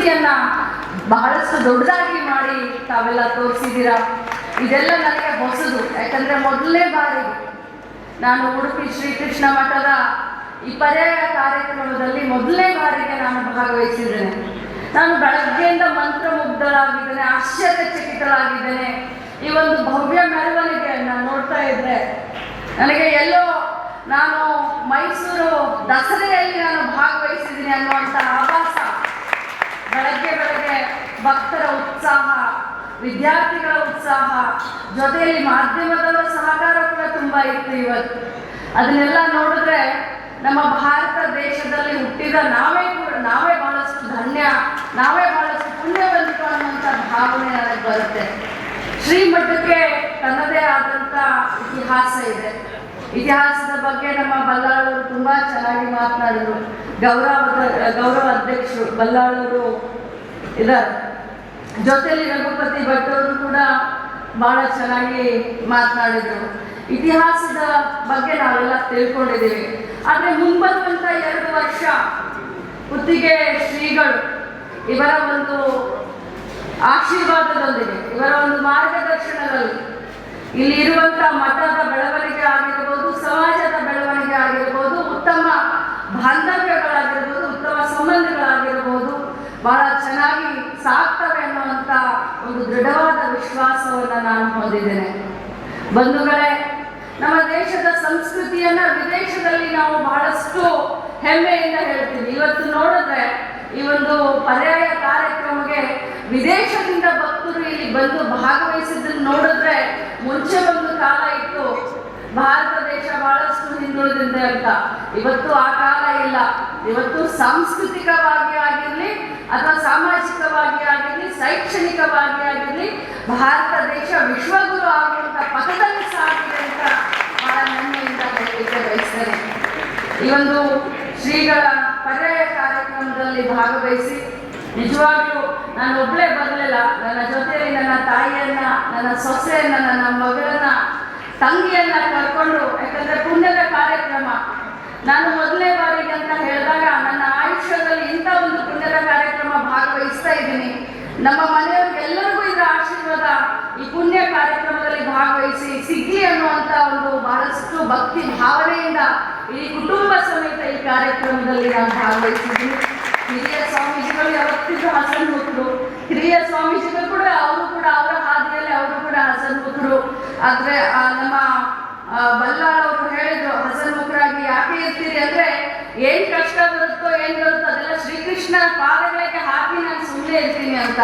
ಸಂಸ್ಕೃತಿಯನ್ನ ಬಹಳಷ್ಟು ದೊಡ್ಡದಾಗಿ ಮಾಡಿ ತಾವೆಲ್ಲ ತೋರಿಸಿದ್ದೀರಾ? ಇದೆಲ್ಲ ನನಗೆ ಹೊಸದು. ಯಾಕಂದ್ರೆ ಮೊದಲನೇ ಬಾರಿ ನಾನು ಉಡುಪಿ ಶ್ರೀಕೃಷ್ಣ ಮಠದ ಈ ಪರ್ಯಾಯ ಕಾರ್ಯಕ್ರಮದಲ್ಲಿ ಮೊದಲನೇ ಬಾರಿಗೆ ನಾನು ಭಾಗವಹಿಸಿದ್ದೇನೆ. ನಾನು ಬೆಳಗ್ಗೆಯಿಂದ ಮಂತ್ರಮುಗ್ಧಳಾಗಿದ್ದೇನೆ, ಆಶ್ಚರ್ಯಚಕಿತಳಾಗಿದ್ದೇನೆ. ಈ ಒಂದು ಭವ್ಯ ಮೆರವಣಿಗೆಯನ್ನು ನೋಡ್ತಾ ಇದ್ದೆ. ನನಗೆ ಎಲ್ಲೋ ನಾನು ಮೈಸೂರು ದಸರೆಯಲ್ಲಿ ನಾನು ಭಾಗವಹಿಸಿದ್ದೀನಿ ಅನ್ನುವಂಥ ಆಭಾಸ ಬೆಳಗ್ಗೆ ಬೆಳಗ್ಗೆ ಭಕ್ತರ ಉತ್ಸಾಹ, ವಿದ್ಯಾರ್ಥಿಗಳ ಉತ್ಸಾಹ, ಜೊತೆಯಲ್ಲಿ ಮಾಧ್ಯಮದವರ ಸಹಕಾರ ಕೂಡ ತುಂಬ ಇತ್ತು ಇವತ್ತು. ಅದನ್ನೆಲ್ಲ ನೋಡಿದ್ರೆ ನಮ್ಮ ಭಾರತ ದೇಶದಲ್ಲಿ ಹುಟ್ಟಿದ ನಾವೇ ಕೂಡ, ನಾವೇ ಬಹಳಷ್ಟು ಧನ್ಯ, ನಾವೇ ಬಹಳಷ್ಟು ಪುಣ್ಯವಂತಿಕ ಅನ್ನುವಂಥ ಭಾವನೆ ನನಗೆ ಬರುತ್ತೆ. ಶ್ರೀಮಠಕ್ಕೆ ತನ್ನದೇ ಆದಂಥ ಇತಿಹಾಸ ಇದೆ. ಇತಿಹಾಸದ ಬಗ್ಗೆ ನಮ್ಮ ಬಲ್ಲಾಳವರು ತುಂಬಾ ಚೆನ್ನಾಗಿ ಮಾತನಾಡಿದ್ರು. ಗೌರವ ಗೌರವ ಅಧ್ಯಕ್ಷರು ಬಲ್ಲಾಳವರು ಇದ್ದಾರೆ ಜೊತೆಲಿ ರಘುಪತಿ ಭಟ್ ಅವರು ಕೂಡ ಬಹಳ ಚೆನ್ನಾಗಿ ಮಾತನಾಡಿದರು. ಇತಿಹಾಸದ ಬಗ್ಗೆ ನಾವೆಲ್ಲ ತಿಳ್ಕೊಂಡಿದ್ದೀವಿ. ಆದರೆ ಮುಂಬರುವಂತ ಎರಡು ವರ್ಷ ಕುತ್ತಿಗೆ ಶ್ರೀಗಳು ಇವರ ಒಂದು ಆಶೀರ್ವಾದದೊಂದಿಗೆ, ಇವರ ಒಂದು ಮಾರ್ಗದರ್ಶನದಲ್ಲಿ ಇಲ್ಲಿ ಇರುವಂತಹ ಮಠದ ಬೆಳವಣಿಗೆ ಆಗಿರ್ಬೋದು, ಸಮಾಜದ ಬೆಳವಣಿಗೆ ಆಗಿರ್ಬೋದು, ಉತ್ತಮ ಬಾಂಧವ್ಯಗಳಾಗಿರ್ಬೋದು, ಉತ್ತಮ ಸಂಬಂಧಗಳಾಗಿರ್ಬೋದು, ಬಹಳ ಚೆನ್ನಾಗಿ ಸಾಕ್ತವೆ ಅನ್ನುವಂತ ಒಂದು ದೃಢವಾದ ವಿಶ್ವಾಸವನ್ನು ನಾನು ಹೊಂದಿದ್ದೇನೆ. ಬಂಧುಗಳೇ, ನಮ್ಮ ದೇಶದ ಸಂಸ್ಕೃತಿಯನ್ನ ವಿದೇಶದಲ್ಲಿ ನಾವು ಬಹಳಷ್ಟು ಹೆಮ್ಮೆಯಿಂದ ಹೇಳ್ತೀವಿ. ಇವತ್ತು ನೋಡಿದ್ರೆ ಈ ಒಂದು ಪರ್ಯಾಯ ಕಾರ್ಯಕ್ರಮಕ್ಕೆ ವಿದೇಶದಿಂದ ಇಲ್ಲಿ ಬಂದು ಭಾಗವಹಿಸಿದ್ದನ್ನು ನೋಡಿದ್ರೆ ಮುಂಚೆ ಒಂದು ಕಾಲ ಇತ್ತು. ಭಾರತ ದೇಶ ಬಹಳಷ್ಟು ಹಿಂದುಳಿದಿದೆ ಅಂತ. ಇವತ್ತು ಆ ಕಾಲ ಇಲ್ಲ. ಇವತ್ತು ಸಾಂಸ್ಕೃತಿಕವಾಗಿ ಆಗಿರಲಿ ಅಥವಾ ಸಾಮಾಜಿಕವಾಗಿ ಆಗಿರಲಿ, ಶೈಕ್ಷಣಿಕವಾಗಿ ಆಗಿರಲಿ, ಭಾರತ ದೇಶ ವಿಶ್ವಗುರು ಆಗುವಂತ ಪಥದಲ್ಲಿ ಸಾಗಿದೆ ಅಂತ ಬಹಳ ಹೆಮ್ಮೆಯಿಂದ ಹೇಳಲಿಕ್ಕೆ ಬಯಸ್ತೇನೆ. ಈ ಒಂದು ಶ್ರೀಗಳ ಪರ್ಯಾಯ ಕಾರ್ಯಕ್ರಮದಲ್ಲಿ ಭಾಗವಹಿಸಿ ನಿಜವಾಗ್ಲೂ ನಾನು ಒಬ್ಬಳೇ ಬರಲಿಲ್ಲ. ನನ್ನ ನನ್ನ ಸೊಸೆಯನ್ನ, ನನ್ನ ಮಗಳನ್ನ, ತಂಗಿಯನ್ನ ಕರ್ಕೊಂಡು, ಯಾಕಂದ್ರೆ ಪುಣ್ಯದ ಕಾರ್ಯಕ್ರಮ. ನಾನು ಮೊದಲನೇ ಬಾರಿಗೆ ಅಂತ ಹೇಳಿದಾಗ ನನ್ನ ಆಯುಷ್ಯದಲ್ಲಿ ಇಂಥ ಒಂದು ಪುಣ್ಯದ ಕಾರ್ಯಕ್ರಮ ಭಾಗವಹಿಸ್ತಾ ಇದ್ದೀನಿ. ನಮ್ಮ ಮನೆಯವ್ರಿಗೆಲ್ಲರಿಗೂ ಇದರ ಆಶೀರ್ವಾದ ಈ ಪುಣ್ಯ ಕಾರ್ಯಕ್ರಮದಲ್ಲಿ ಭಾಗವಹಿಸಿ ಸಿಗ್ಲಿ ಅನ್ನುವಂಥ ಒಂದು ಬಹಳಷ್ಟು ಭಕ್ತಿ ಭಾವನೆಯಿಂದ ಈ ಕುಟುಂಬ ಸಮೇತ ಈ ಕಾರ್ಯಕ್ರಮದಲ್ಲಿ ನಾನು ಭಾಗವಹಿಸಿದ್ದೀನಿ. ಹಿರಿಯ ಸ್ವಾಮೀಜಿಗಳು ಯಾವತ್ತಿದ್ರು ಹೋದ್ರು ಹಿರಿಯ ಸ್ವಾಮೀಜಿಗಳು ಕೂಡ, ಅವರು ಕೂಡ ಆದ್ರೆ ನಮ್ಮ ಬಲ್ಲಾಳ್ ಅವರು ಹೇಳಿದ್ರು ಹಸನ್ಮುಖರಾಗಿ ಯಾಕೆ ಇರ್ತೀರಿ ಅಂದ್ರೆ, ಏನ್ ಕಷ್ಟ ಬರುತ್ತೋ ಏನ್ ಬರುತ್ತೋ ಅದೆಲ್ಲ ಶ್ರೀಕೃಷ್ಣ ಪಾದಗಳಿಗೆ ಹಾಕಿ ನಾನು ಸುಮ್ಮನೆ ಇರ್ತೀನಿ ಅಂತ.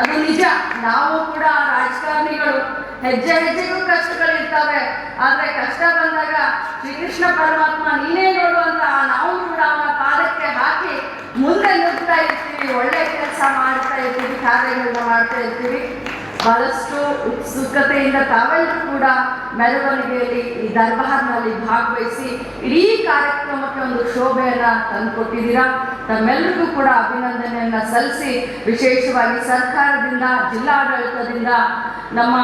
ಅದು ನಿಜ. ನಾವು ಕೂಡ ರಾಜಕಾರಣಿಗಳು, ಹೆಜ್ಜೆ ಹೆಜ್ಜೆಗೂ ಕಷ್ಟಗಳು ಇರ್ತವೆ ಆದ್ರೆ ಕಷ್ಟ ಬಂದಾಗ ಶ್ರೀಕೃಷ್ಣ ಪರಮಾತ್ಮ, ನೀನೇ ನೋಡು ಅಂತ ನಾವು ಕೂಡ ಅವನ ಪಾದಕ್ಕೆ ಹಾಕಿ ಮುಂದೆ ನುಗ್ತಾ ಇರ್ತೀವಿ, ಒಳ್ಳೆ ಕೆಲಸ ಮಾಡ್ತಾ ಇರ್ತೀವಿ ಕಾರ್ಯಗಳನ್ನ ಮಾಡ್ತಾ ಇರ್ತೀವಿ. ಬಹಳಷ್ಟು ಉತ್ಸುಕತೆಯಿಂದ ತಾವೆಲ್ಲರೂ ಕೂಡ ಮೆರವಣಿಗೆಯಲ್ಲಿ ಈ ದರ್ಬಾರ್ನಲ್ಲಿ ಭಾಗವಹಿಸಿ ಇಡೀ ಕಾರ್ಯಕ್ರಮಕ್ಕೆ ಒಂದು ಶೋಭೆಯನ್ನ ತಂದುಕೊಟ್ಟಿದ್ದೀರಾ? ತಮ್ಮೆಲ್ಲರಿಗೂ ಕೂಡ ಅಭಿನಂದನೆಯನ್ನ ಸಲ್ಲಿಸಿ, ವಿಶೇಷವಾಗಿ ಸರ್ಕಾರದಿಂದ, ಜಿಲ್ಲಾಡಳಿತದಿಂದ ನಮ್ಮ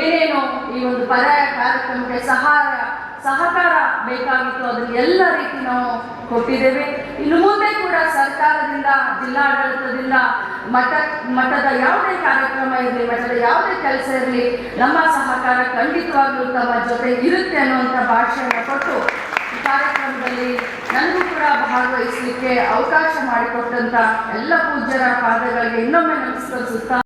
ಏನೇನು ಈ ಒಂದು ಪರ್ಯಾಯ ಕಾರ್ಯಕ್ರಮಕ್ಕೆ ಸಹಾಯ, ಸಹಕಾರ ಬೇಕಾಗಿತ್ತು, ಅದನ್ನು ಎಲ್ಲ ರೀತಿ ನಾವು ಕೊಟ್ಟಿದ್ದೇವೆ. ಇನ್ನು ಮುಂದೆ ಕೂಡ ಸರ್ಕಾರದಿಂದ, ಜಿಲ್ಲಾಡಳಿತದಿಂದ ಮಠ, ಮಠದ ಯಾವುದೇ ಕಾರ್ಯಕ್ರಮ ಇರಲಿ, ಮಠದ ಯಾವುದೇ ಕೆಲಸ ಇರಲಿ, ನಮ್ಮ ಸಹಕಾರ ಖಂಡಿತವಾಗಲೂ ತಮ್ಮ ಜೊತೆ ಇರುತ್ತೆ ಅನ್ನುವಂಥ ಭಾಷೆಯನ್ನು ಕೊಟ್ಟು ಈ ಕಾರ್ಯಕ್ರಮದಲ್ಲಿ ನನಗೂ ಕೂಡ ಭಾಗವಹಿಸಲಿಕ್ಕೆ ಅವಕಾಶ ಮಾಡಿಕೊಟ್ಟಂಥ ಎಲ್ಲ ಪೂಜ್ಯರ ಪಾದಗಳಿಗೆ ಇನ್ನೊಮ್ಮೆ ನಮಸ್ಕರಿಸುತ್ತಾ